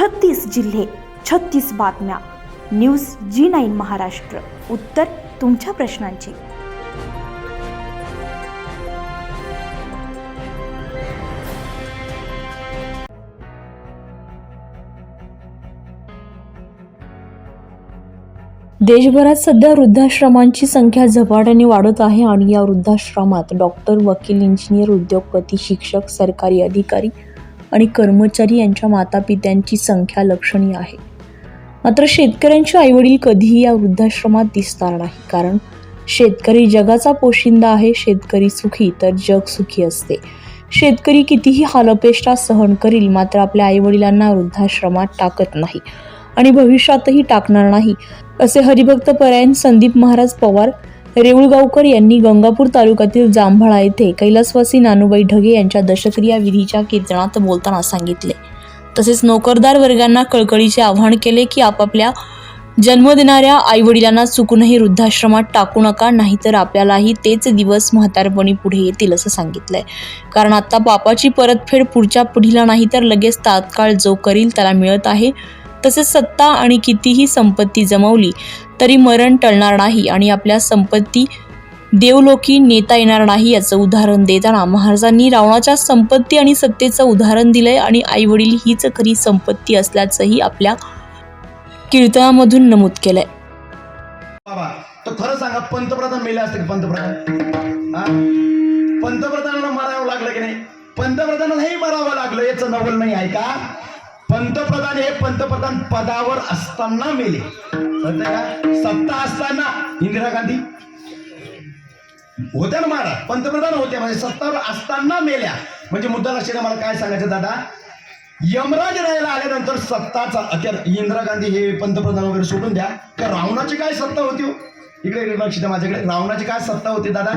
छत्तीस जिल्हे छत्तीस बातम्या. News G nine Maharashtra. उत्तर तुमच्या प्रश्नांची. देशभरात सध्या वृद्धाश्रमांची संख्या झपाट्याने वाढत आहे आणि या वृद्धाश्रमात डॉक्टर वकील इंजिनियर उद्योगपती शिक्षक सरकारी अधिकारी आणि कर्मचारी यांच्या मातापित्यांची संख्या लक्षणीय आहे. मात्र शेतकऱ्यांचे आईवडील कधीही या वृद्धाश्रमात दिसणार नाही. कारण शेतकरी जगाचा पोशिंदा आहे शेतकरी सुखी तर जग सुखी असते. शेतकरी कितीही हालअपेष्टा सहन करील मात्र आपल्या आईवडिलांना वृद्धाश्रमात टाकत नाही आणि भविष्यातही टाकणार नाही असे हरिभक्त परायण संदीप महाराज पवार रेऊळगावकर यांनी गंगापूर तालुक्यातील जांभळा येथे कैलासवासी नानूबाई ढगे यांच्या दशक्रिया विधीच्या कीर्तनात बोलताना सांगितले. तसेच नोकरदार वर्गांना कळकळीचे आवाहन केले की आपापल्या जन्म देणाऱ्या आईवडिलांना चुकूनही वृद्धाश्रमात टाकू नका नाहीतर आपल्यालाही तेच दिवस म्हातारपणी पुढे येतील असं सांगितलंय. कारण आता पापाची परतफेड पुढच्या पिढीला नाही तर लगेच तात्काळ जो करील त्याला मिळत आहे. तसेच सत्ता आणि कितीही संपत्ती जमवली तरी मरण टळणार नाही आणि आपल्या संपत्ती देवलोकी नेता येणार नाही याचं उदाहरण देताना महाराजांनी रावणाच्या संपत्ती आणि सत्तेचं उदाहरण दिलंय आणि आईवडील हीच खरी संपत्ती असल्याचंही आपल्या कीर्तनामधून नमूद केलंय. तर खरं सांगा पंतप्रधान मेले असते पंतप्रधान? पंतप्रधानांना मारावं लागलं की नाही? पंतप्रधानांनाही मारावं लागलं याचं नवल नाही आहे का? पंतप्रधान हे पंतप्रधान पदावर असताना मेले. का? सत्ता असताना इंदिरा गांधी. होत्या ना महाराज पंतप्रधान होत्या म्हणजे सत्तावर असताना मेल्या. म्हणजे मुद्दा लक्षात मला काय सांगायचं दादा? यमराज राहायला आल्यानंतर सत्ताचा अखेर इंदिरा गांधी हे पंतप्रधान वगैरे सोडून द्या. तर रावणाची काय सत्ता होती हो? इकडे इकडे लक्ष द्या माझ्याकडे. रावणाची काय सत्ता होती दादा?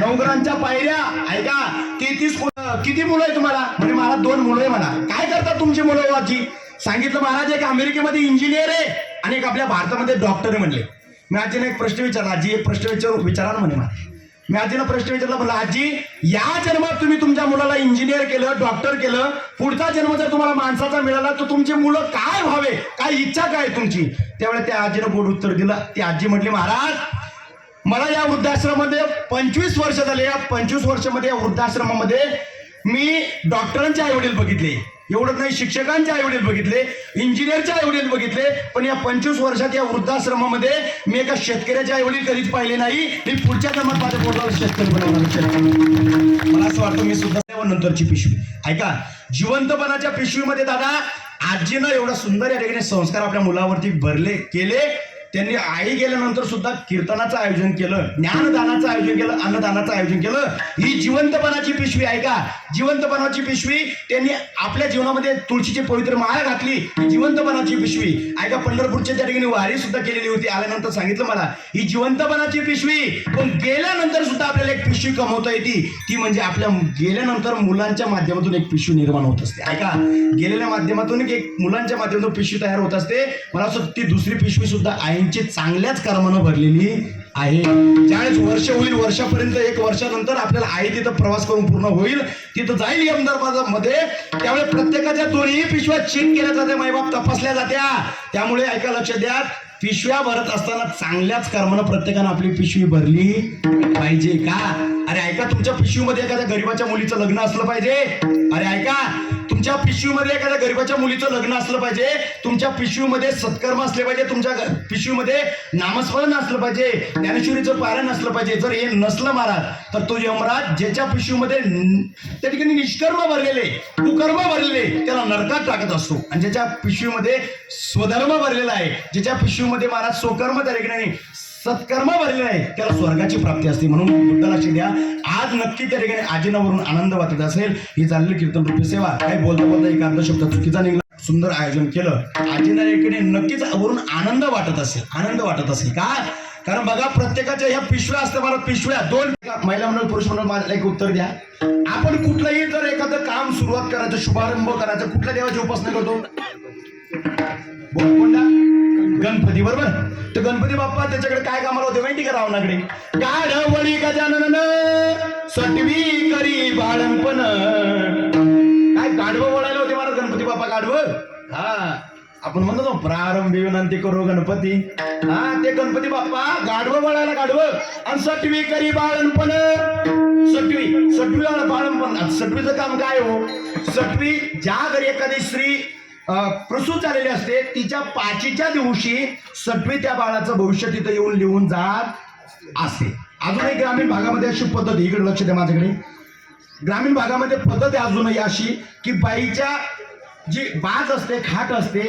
नवग्रांच्या पायऱ्या. ऐका तेहतीस किती मुलं आहे तुम्हाला? म्हणजे मला दोन मुलं आहे म्हणा. काय करतात तुमची मुलं हो वाची सांगितलं महाराज एक अमेरिकेमध्ये इंजिनियर आहे आणि एक आपल्या भारतामध्ये डॉक्टर आहे म्हणले. मी आजीने एक प्रश्न विचारला. आजी एक प्रश्न विचारू विचारा म्हणे मला. मी आजीला प्रश्न विचारला म्हणलं आजी या जन्मात तुम्ही तुमच्या मुलाला इंजिनियर केलं डॉक्टर केलं पुढचा जन्म जर तुम्हाला माणसाचा मिळाला तर तुमची मुलं काय व्हावे? काय इच्छा काय तुमची? त्यावेळेस त्या आजीनं गोड उत्तर दिलं. ती आजी म्हटली महाराज मला या वृद्धाश्रमामध्ये पंचवीस वर्ष झाले. या पंचवीस वर्षामध्ये या वृद्धाश्रमामध्ये मी डॉक्टरांचे आई वडील बघितले. एवढंच नाही शिक्षकांचे आईवडील बघितले इंजिनियरचे आईवडील बघितले पण या पंचवीस वर्षात या वृद्धाश्रमामध्ये मी एका शेतकऱ्याचे आईवडील कधीच पाहिले नाही. मी पुढच्या जन्मात माझ्या पोटावर शेतकरी बनवणार मला असं वाटतं मी सुद्धा नंतरची पिशवी. ऐका जिवंतपणाच्या पिशवीमध्ये दादा आजीनं एवढा सुंदर या ठिकाणी संस्कार आपल्या मुलावरती भरले केले त्यांनी आई गेल्यानंतर सुद्धा कीर्तनाचं आयोजन केलं ज्ञानदानाचं आयोजन केलं अन्नदानाचं आयोजन केलं. ही जिवंतपणाची पिशवी आहे का? जिवंतपणाची पिशवी त्यांनी आपल्या जीवनामध्ये तुळशीची पवित्र माळा घातली जिवंतपणाची पिशवी. ऐका पंढरपूरच्या त्या ठिकाणी वारी सुद्धा केलेली होती आल्यानंतर सांगितलं मला ही जिवंतपणाची पिशवी. पण गेल्यानंतर सुद्धा आपल्याला एक पिशवी कमवता येते. ती म्हणजे आपल्या गेल्यानंतर मुलांच्या माध्यमातून एक पिशवी निर्माण होत असते. ऐका गेलेल्या माध्यमातून एक मुलांच्या माध्यमातून पिशवी तयार होत असते. मला असं ती दुसरी पिशवी सुद्धा त्यांची चांगल्याच कर्मानं भरलेली आहे. ज्यावेळेस वर्ष होईल वर्षापर्यंत एक वर्षानंतर आपल्याला आई तिथं प्रवास करून पूर्ण होईल. तिथं जाईल यमदरमध्ये त्यावेळेस प्रत्येकाच्या दोन्ही पिशव्या चेक केल्या जाते माईबाप तपासल्या जात्या. त्यामुळे ऐका लक्ष द्या. पिशव्या भरत असताना चांगल्याच कर्मानं प्रत्येकानं आपली पिशवी भरली पाहिजे का? अरे ऐका तुमच्या पिशवीमध्ये एखाद्या गरीबाच्या मुलीचं लग्न असलं पाहिजे. अरे ऐका तुमच्या पिशवीमध्ये एखाद्या गरीबाच्या मुलीचं लग्न असलं पाहिजे तुमच्या पिशवीमध्ये सत्कर्म असले पाहिजे तुमच्या पिशवीमध्ये नामस्मरण असलं पाहिजे ज्ञानेश्वरीचं पारण असलं पाहिजे. जर हे नसलं महाराज तर तो यमराज ज्याच्या पिशवीमध्ये त्या ठिकाणी निष्कर्म भरलेले कुकर्म भरलेले त्याला नरकात टाकत असतो. आणि ज्याच्या पिशवीमध्ये स्वधर्म भरलेला आहे ज्याच्या पिशवीमध्ये महाराज स्वकर्म त्या ठिकाणी सत्कर्म भरले आहे त्याला स्वर्गाची प्राप्ती असते म्हणून बुद्ध लक्ष द्या. आज नक्की त्या ठिकाणी आजीनावरून आनंद वाटत असेल. ही चाललेली कीर्तन रूपी सेवा. काही बोलता बोलता एक अर्ध शब्द चुकीचा निघाला. सुंदर आयोजन केलं. आजीना इकडे नक्कीच वरून आनंद वाटत असेल. आनंद वाटत असेल. का? कारण बघा प्रत्येकाच्या ह्या पिशव्या असतात मला पिशव्या दोन महिला मंडळ पुरुष मंडळ मला एक उत्तर द्या. आपण कुठलंही जर एखादं काम सुरुवात करायचं शुभारंभ करायचं कुठल्या देवाची उपासना करतो? कोणता? गणपती बरोबर? तर गणपती बाप्पा त्याच्याकडे काय कामाला होते माहिती का रावणाकडे? गाढवळी गजानन सटवी करी बाळणपण काय गाढवं बोलायला होते मला गणपती बाप्पा गाढवं? हा. आपण म्हणतो ना प्रारंभी विनंती करू गणपती. हा ते गणपती बाप्पा गाढवं वळायला गाढवं. आणि सटवी करी बाळणपण सटवी सटवी बाळणपण सटवीचं काम काय हो? सटवी ज्या घरी एखादी स्त्री प्रसूत झालेली असते. तिच्या पाचीच्या दिवशी सटवी त्या बाळाचं भविष्य तिथं येऊन लिहून जात असते. अजूनही ग्रामीण भागामध्ये अशी पद्धत इकडे लक्ष द्या माझ्याकडे. ग्रामीण भागामध्ये पद्धत आहे अजूनही अशी की बाईच्या जी बाज असते खाट असते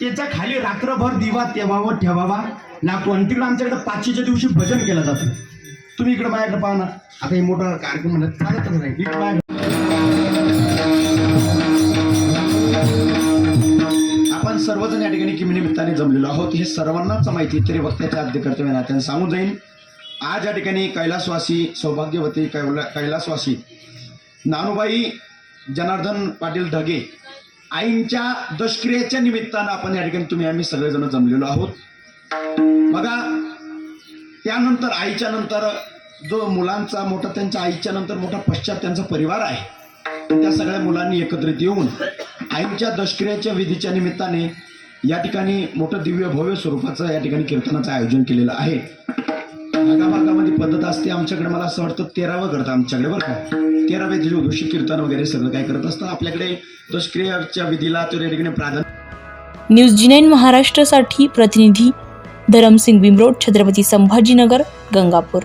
त्याच्याखाली रात्रभर दिवा तेवावा ठेवावा. लागतो आणि तिकडं आमच्याकडे पाचशेच्या दिवशी भजन केलं जातं. तुम्ही इकडं माझ्याकडे पाहा ना. आता हे मोठा कार्यक्रम म्हणत चालतच नाही. सर्वजण या ठिकाणी किमनिमित्ताने जमलेलो आहोत. हे सर्वांनाच माहिती तरी वक्त्याच्या आद्य कर्तव्य नात्याने सांगून जाईल आज या ठिकाणी कैलासवासी सौभाग्यवती कैला कैलासवासी नानुबाई जनार्दन पाटील ढगे आईंच्या दष्क्रियेच्या निमित्तानं आपण या ठिकाणी तुम्ही आम्ही सगळेजण जमलेलो आहोत. बघा त्यानंतर आईच्या नंतर जो मुलांचा मोठा त्यांच्या आईच्या नंतर मोठा पश्चात त्यांचा परिवार आहे. त्या सगळ्या मुलांनी एकत्रित येऊन आईच्या दशक्रियाच्या विधीच्या निमित्ताने या ठिकाणी मोठं दिव्य भव्य स्वरूपाचं या ठिकाणी कीर्तनाचं आयोजन केलेलं आहे. भागाभागामध्ये पद्धत असते. आमच्याकडे मला असं वाटतं तेरावं करतं आमच्याकडे बरं का. तेराव्या दिवशी कीर्तन वगैरे सगळं काय करत असतं आपल्याकडे दशक्रियाच्या विधीला तर या ठिकाणी प्राधान्य न्यूज जी नाईन महाराष्ट्रासाठी प्रतिनिधी धरमसिंग बिमरोड छत्रपती संभाजीनगर गंगापूर.